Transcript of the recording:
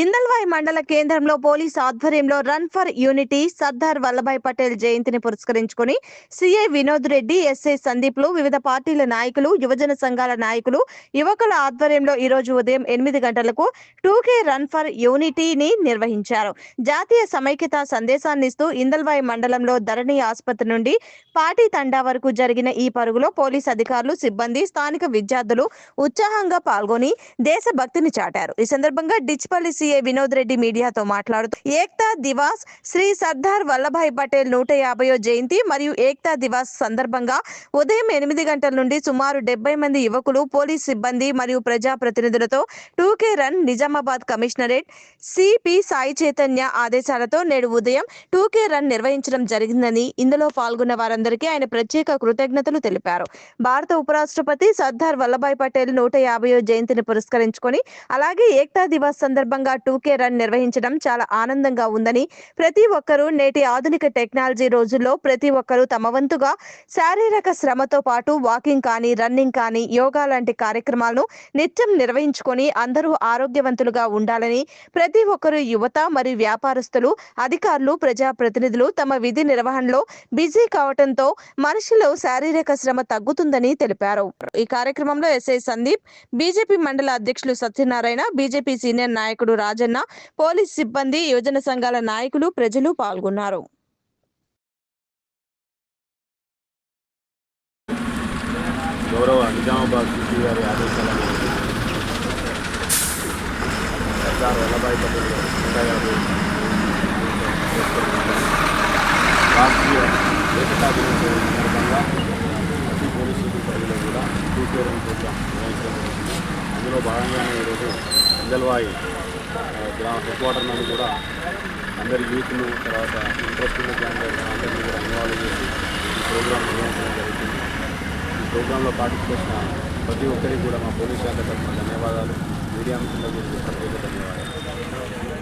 ఇందల్వాయి మండల కేంద్రంలో పోలీస్ ఆధ్వర్యంలో run for unity Sardar Vallabhbhai Patel జయంతిని పురస్కరించుకుని సీఐ వినోద్ రెడ్డి ఎస్ఐ సందీప్లు వివిధ పార్టీల నాయకులు యువజన సంఘాల నాయకులు యువకుల ఆధ్వర్యంలో ఈ రోజు ఉదయం ఎనిమిది గంటలకు టూకే రన్ ఫర్ యూనిటీని నిర్వహించారు. జాతీయ సమైక్యత సందేశాన్ని ఇస్తూ ఇందల్వాయి మండలంలో ధరణి ఆసుపత్రి నుండి పార్టీ తండా వరకు జరిగిన ఈ పరుగులో పోలీస్ అధికారులు సిబ్బంది స్థానిక విద్యార్థులు ఉత్సాహంగా పాల్గొని దేశభక్తిని చాటారు. ఈ సందర్భంగా డిచ్పల్లి సీఏ వినోద్ రెడ్డి మీడియాతో మాట్లాడుతూ ఏక్తా దివాస్ శ్రీ సర్దార్ వల్లభాయ్ పటేల్ నూట యాభైయో జయంతి మరియు ఏక్తా దివాస్ సందర్భంగా ఉదయం ఎనిమిది గంటల నుండి సుమారు డెబ్బై మంది యువకులు పోలీస్ సిబ్బంది మరియు ప్రజా ప్రతినిధులతో two K run Nizamabad commissionerate CP Sai Chaitanya ఆదేశాలతో నేడు ఉదయం టూకే రన్ నిర్వహించడం జరిగిందని ఇందులో పాల్గొన్న వారందరికీ ఆయన ప్రత్యేక కృతజ్ఞతలు తెలిపారు. భారత ఉపరాష్ట్రపతి సర్దార్ వల్లభాయ్ పటేల్ నూట యాభై జయంతిని పురస్కరించుకొని అలాగే ఏక్తా దివాస్ సందర్భంగా టూకే రన్ నిర్వహించడం చాలా ఆనందంగా ఉందని ప్రతి ఒక్కరూ నేటి ఆధునిక టెక్నాలజీ రోజుల్లో ప్రతి ఒక్కరూ తమ వంతుగా శారీరక శ్రమతో పాటు వాకింగ్ కానీ రన్నింగ్ కానీ యోగా లాంటి కార్యక్రమాలను నిత్యం నిర్వహించుకొని అందరూ ఆరోగ్యవంతులుగా ఉండాలని ప్రతి ఒక్కరూ యువత మరియు వ్యాపారస్తులు అధికారులు ప్రజాప్రతినిధులు తమ విధి నిర్వహణలో బిజీ కావడంతో మనిషిలో శారీరక శ్రమ తగ్గుతుందని తెలిపారు. ఈ కార్యక్రమంలో ఎస్ఐ సందీప్ బీజేపీ మండల అధ్యక్షులు సత్యనారాయణ బీజేపీ సీనియర్ నాయకుడు రాజన్న పోలీస్ సిబ్బంది యువజన సంఘాల నాయకులు ప్రజలు పాల్గొన్నారు. గౌరవ నిజామాబాద్ గారి ఆదేశాల మేరకు సర్దార్ వల్లభాయ్ పటేల్ నూట యాభై రాష్ట్రీయ ఏకతా దినోత్సవం సందర్భంగా ప్రతి పోలీస్ పరిధిలో కూడా ప్రోగ్రాం నిర్వహించడం అందులో భాగంగానే ఈరోజు అంజల్వాయి గ్రామ హెడ్ క్వార్టర్ నుండి కూడా అందరి యూత్ను తర్వాత ఇంట్రెస్ట్ ఉన్న క్యాండిడేట్ అందరినీ కూడా ఇన్వాల్వ్ చేసి ఈ ప్రోగ్రాం నిర్వహించడం జరుగుతుంది. ఈ ప్రోగ్రాంలో పార్టిసిపేషన్ ప్రతి ఒక్కరికి కూడా మా పోలీస్ శాఖ తరఫున ధన్యవాదాలు. మీడియా మిత్రులకు ప్రత్యేక ధన్యవాదాలు.